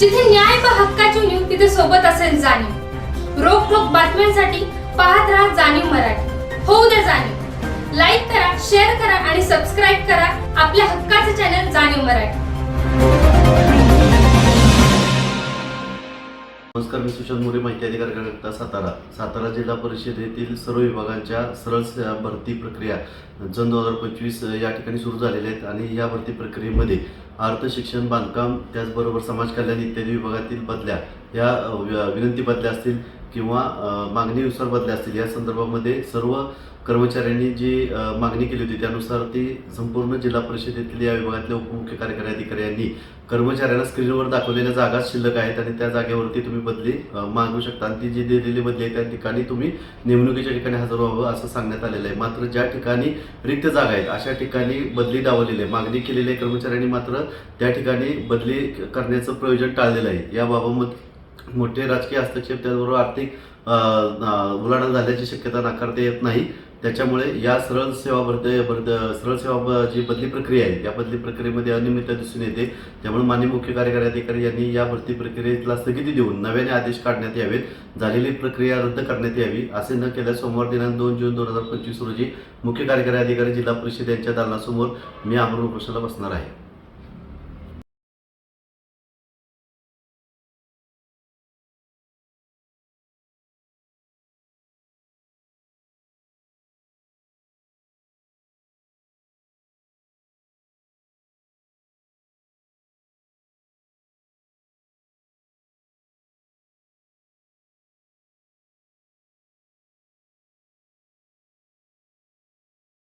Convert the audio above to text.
जिथे न्याय प हक्काची नीव तिथे सोबत असेल जाणीव. रोखोक बातम्यांसाठी पाहत राहा जाणीव मराठी. होऊ द्या जाणीव. लाईक करा शेअर करा आणि सबस्क्राईब करा आपल्या हक्काचे चॅनल जाणीव मराठी. नमस्कार मी सुशांत मोरे माहिती अधिकार कार्यकर्ता सातारा. सातारा जिल्हा परिषदेतील सर्व विभागांच्या सरळ सेवा भरती प्रक्रिया जन दोन हजार पंचवीस या ठिकाणी सुरू झालेले आहेत आणि या भरती प्रक्रियेमध्ये अर्थ शिक्षण बांधकाम त्याचबरोबर समाज कल्याण इत्यादी विभागातील बदल्या या विनंती बदल्या असतील किंवा मागणीनुसार बदल्या असतील या संदर्भामध्ये सर्व कर्मचाऱ्यांनी जी मागणी केली होती त्यानुसार ती संपूर्ण जिल्हा परिषदेतील या विभागातल्या उपमुख्य कार्यकारी अधिकारी यांनी कर्मचाऱ्यांना स्क्रीनवर दाखवलेल्या जागा शिल्लक आहेत आणि त्या जागेवरती तुम्ही बदली मागू शकता. आणि ती जी दिलेली बदली आहे त्या ठिकाणी तुम्ही नेमणुकीच्या ठिकाणी हजर व्हावं असं सांगण्यात आलेलं आहे. मात्र ज्या ठिकाणी रिक्त जागा आहेत. अशा ठिकाणी बदली डावलेली आहे. मागणी केलेल्या कर्मचाऱ्यांनी मात्र त्या ठिकाणी बदली करण्याचं प्रयोजन टाळलेलं आहे. याबाबत मोठे राजकीय हस्तक्षेप त्याचबरोबर आर्थिक उलाढाल झाल्याची शक्यता नाकारता येत नाही. त्याच्यामुळे या सरळ सेवा भरत सरळ सेवा ब- जी बदली प्रक्रिया आहे या बदली प्रक्रियेमध्ये अनियमितता दिसून येते. त्यामुळे माननीय मुख्य कार्यकारी अधिकारी यांनी या भरती प्रक्रियेला स्थगिती देऊन नव्याने आदेश काढण्यात यावेत. झालेली प्रक्रिया रद्द करण्यात यावी असे न केल्यास सोमवार दिनांक दोन जून दोन हजार पंचवीस रोजी मुख्य कार्यकारी अधिकारी जिल्हा परिषद यांच्या दालनासमोर मी आमरण उपोषणाला बसणार आहे.